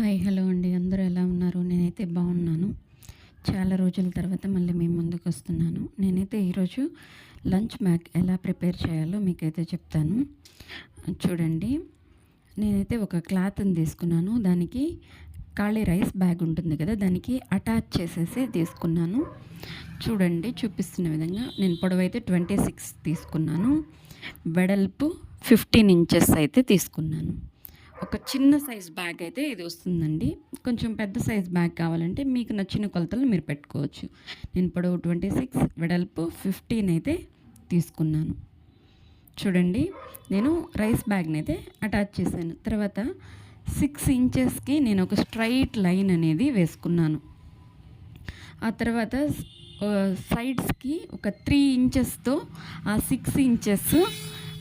Hi hello అండి. అందరూ ఎలా ఉన్నారు? నేనైతే బాగున్నాను. చాలా రోజుల తర్వాత మళ్ళీ మీ ముందుకు వస్తున్నాను. నేనైతే ఈరోజు లంచ్ బ్యాగ్ ఎలా ప్రిపేర్ చేయాలో మీకైతే చెప్తాను. చూడండి. నేనైతే ఒక క్లాత్ని తీసుకున్నాను. దానికి ఖాళీ రైస్ బ్యాగ్ ఉంటుంది కదా దానికి అటాచ్ చేసేసి తీసుకున్నాను. చూడండి చూపిస్తున్న విధంగా నేను పొడవైతే ట్వంటీ సిక్స్ తీసుకున్నాను. వెడల్పు ఫిఫ్టీన్ ఇంచెస్ అయితే తీసుకున్నాను. ఒక చిన్న సైజ్ బ్యాగ్ అయితే ఇది వస్తుందండి. కొంచెం పెద్ద సైజ్ బ్యాగ్ కావాలంటే మీకు నచ్చిన కొలతలు మీరు పెట్టుకోవచ్చు. నేను పొడవు ట్వంటీ సిక్స్ వెడల్పు ఫిఫ్టీన్ అయితే తీసుకున్నాను. చూడండి నేను రైస్ బ్యాగ్ని అయితే అటాచ్ చేశాను. తర్వాత సిక్స్ ఇంచెస్కి నేను ఒక స్ట్రైట్ లైన్ అనేది వేసుకున్నాను. ఆ తర్వాత సైడ్స్కి ఒక త్రీ ఇంచెస్తో ఆ సిక్స్ ఇంచెస్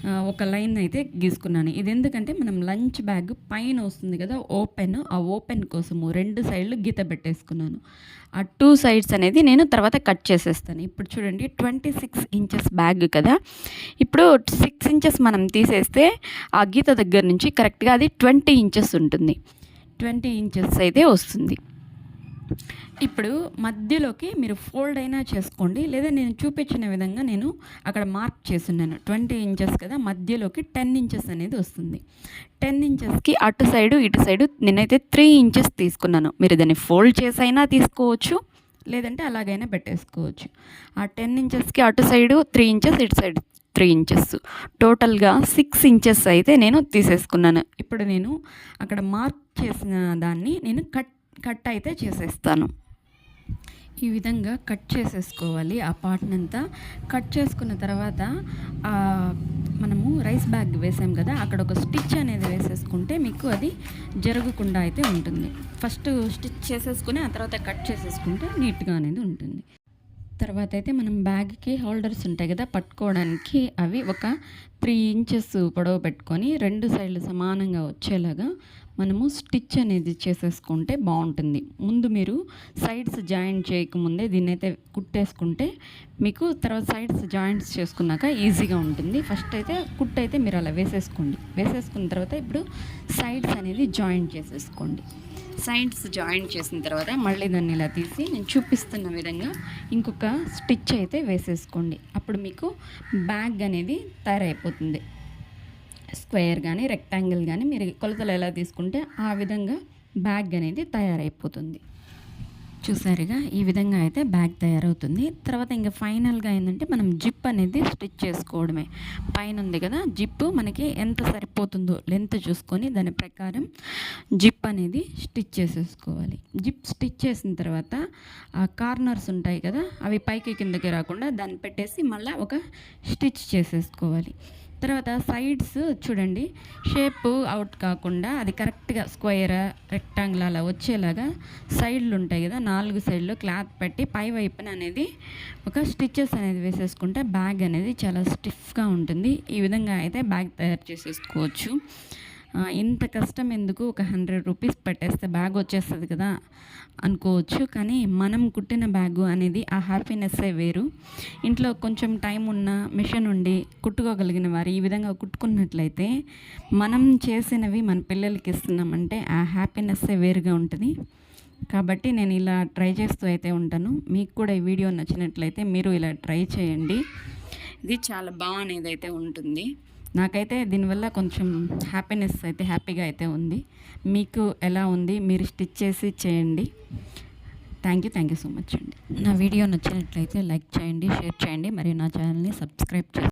ఒక లైన్ అయితే గీసుకున్నాను. ఇది ఎందుకంటే మనం లంచ్ బ్యాగ్ పైన వస్తుంది కదా ఓపెన్ ఆ ఓపెన్ కోసము రెండు సైడ్లు గీత పెట్టేసుకున్నాను. ఆ టూ సైడ్స్ అనేది నేను తర్వాత కట్ చేసేస్తాను. ఇప్పుడు చూడండి ట్వంటీ సిక్స్ ఇంచెస్ బ్యాగ్ కదా. ఇప్పుడు సిక్స్ ఇంచెస్ మనం తీసేస్తే ఆ గీత దగ్గర నుంచి కరెక్ట్గా అది ట్వంటీ ఇంచెస్ ఉంటుంది. ట్వంటీ ఇంచెస్ అయితే వస్తుంది. ఇప్పుడు మధ్యలోకి మీరు ఫోల్డ్ అయినా చేసుకోండి. లేదా నేను చూపించిన విధంగా నేను అక్కడ మార్క్ చేస్తున్నాను ట్వంటీ ఇంచెస్ కదా మధ్యలోకి టెన్ ఇంచెస్ అనేది వస్తుంది. టెన్ ఇంచెస్కి అటు సైడు ఇటు సైడు నేనైతే త్రీ ఇంచెస్ తీసుకున్నాను. మీరు దాన్ని ఫోల్డ్ చేసైనా తీసుకోవచ్చు లేదంటే అలాగైనా పెట్టేసుకోవచ్చు. ఆ టెన్ ఇంచెస్కి అటు సైడు త్రీ ఇంచెస్ ఇటు సైడ్ త్రీ ఇంచెస్. టోటల్గా సిక్స్ ఇంచెస్ అయితే నేను తీసేసుకున్నాను. ఇప్పుడు నేను అక్కడ మార్క్ చేసిన దాన్ని నేను కట్ కట్ అయితే చేసేస్తాను. ఈ విధంగా కట్ చేసేసుకోవాలి. ఆ పార్ట్ని అంతా కట్ చేసుకున్న తర్వాత మనము రైస్ బ్యాగ్ వేసాం కదా అక్కడ ఒక స్టిచ్ అనేది వేసేసుకుంటే మీకు అది జరగకుండా అయితే ఉంటుంది. ఫస్ట్ స్టిచ్ చేసేసుకుని ఆ తర్వాత కట్ చేసేసుకుంటే నీట్గా అనేది ఉంటుంది. తర్వాత అయితే మనం బ్యాగ్కి హోల్డర్స్ ఉంటాయి కదా పట్టుకోవడానికి అవి ఒక త్రీ ఇంచెస్ పొడవు పెట్టుకొని రెండు సైడ్లు సమానంగా వచ్చేలాగా మనము స్టిచ్ అనేది చేసేసుకుంటే బాగుంటుంది. ముందు మీరు సైడ్స్ జాయింట్ చేయకముందే దీన్ని అయితే కుట్టేసుకుంటే మీకు తర్వాత సైడ్స్ జాయింట్స్ చేసుకున్నాక ఈజీగా ఉంటుంది. ఫస్ట్ అయితే కుట్ అయితే మీరు అలా వేసేసుకోండి. వేసేసుకున్న తర్వాత ఇప్పుడు సైడ్స్ అనేది జాయింట్ చేసేసుకోండి. సైడ్స్ జాయింట్ చేసిన తర్వాత మళ్ళీ దాన్ని ఇలా తీసి నేను చూపిస్తున్న విధంగా ఇంకొక స్టిచ్ అయితే వేసేసుకోండి. అప్పుడు మీకు బ్యాగ్ అనేది తయారైపోతుంది స్క్వేర్ కానీ రెక్టాంగిల్ కానీ మీరు కొలతలు ఎలా తీసుకుంటే ఆ విధంగా బ్యాగ్ అనేది తయారైపోతుంది. చూసారుగా ఈ విధంగా అయితే బ్యాగ్ తయారవుతుంది. తర్వాత ఇంకా ఫైనల్గా ఏంటంటే మనం జిప్ అనేది స్టిచ్ చేసుకోవడమే. పైన ఉంది కదా జిప్ మనకి ఎంత సరిపోతుందో లెంత్ చూసుకొని దాని ప్రకారం జిప్ అనేది స్టిచ్ చేసేసుకోవాలి. జిప్ స్టిచ్ చేసిన తర్వాత ఆ కార్నర్స్ ఉంటాయి కదా అవి పైకి కిందకి రాకుండా దాన్ని పెట్టేసి మళ్ళీ ఒక స్టిచ్ చేసేసుకోవాలి. తర్వాత సైడ్స్ చూడండి. షేప్ అవుట్ కాకుండా అది కరెక్ట్గా స్క్వేర్ రెక్టాంగిల్ అలా వచ్చేలాగా సైడ్లు ఉంటాయి కదా నాలుగు సైడ్లు క్లాత్ పెట్టి పై వైపున అనేది ఒక స్టిచ్చెస్ అనేది వేసేసుకుంటే బ్యాగ్ అనేది చాలా స్టిఫ్గా ఉంటుంది. ఈ విధంగా అయితే బ్యాగ్ తయారు చేసేసుకోవచ్చు. ఇంత కష్టం ఎందుకు? ఒక హండ్రెడ్ రూపీస్ పెట్టేస్తే బ్యాగ్ వచ్చేస్తుంది కదా అనుకోవచ్చు. కానీ మనం కుట్టిన బ్యాగు అనేది ఆ హ్యాపీనెస్సే వేరు. ఇంట్లో కొంచెం టైం ఉన్న మిషన్ ఉండి కుట్టుకోగలిగిన వారు ఈ విధంగా కుట్టుకున్నట్లయితే మనం చేసినవి మన పిల్లలకి ఇస్తున్నామంటే ఆ హ్యాపీనెస్సే వేరుగా ఉంటుంది. కాబట్టి నేను ఇలా ట్రై చేస్తూ అయితే ఉంటాను. మీకు కూడా ఈ వీడియో నచ్చినట్లయితే మీరు ఇలా ట్రై చేయండి. ఇది చాలా బాగా అయితే ఉంటుంది. నాకైతే దీనివల్ల కొంచెం హ్యాపీనెస్ అయితే హ్యాపీగా అయితే ఉంది. మీకు ఎలా ఉంది మీరు స్టిచ్ చేసి చేయండి. Thank you thank you so much అండి. నా వీడియో నచ్చినట్లయితే లైక్ చేయండి షేర్ చేయండి మరియు నా ఛానల్ని సబ్స్క్రైబ్ చేయండి.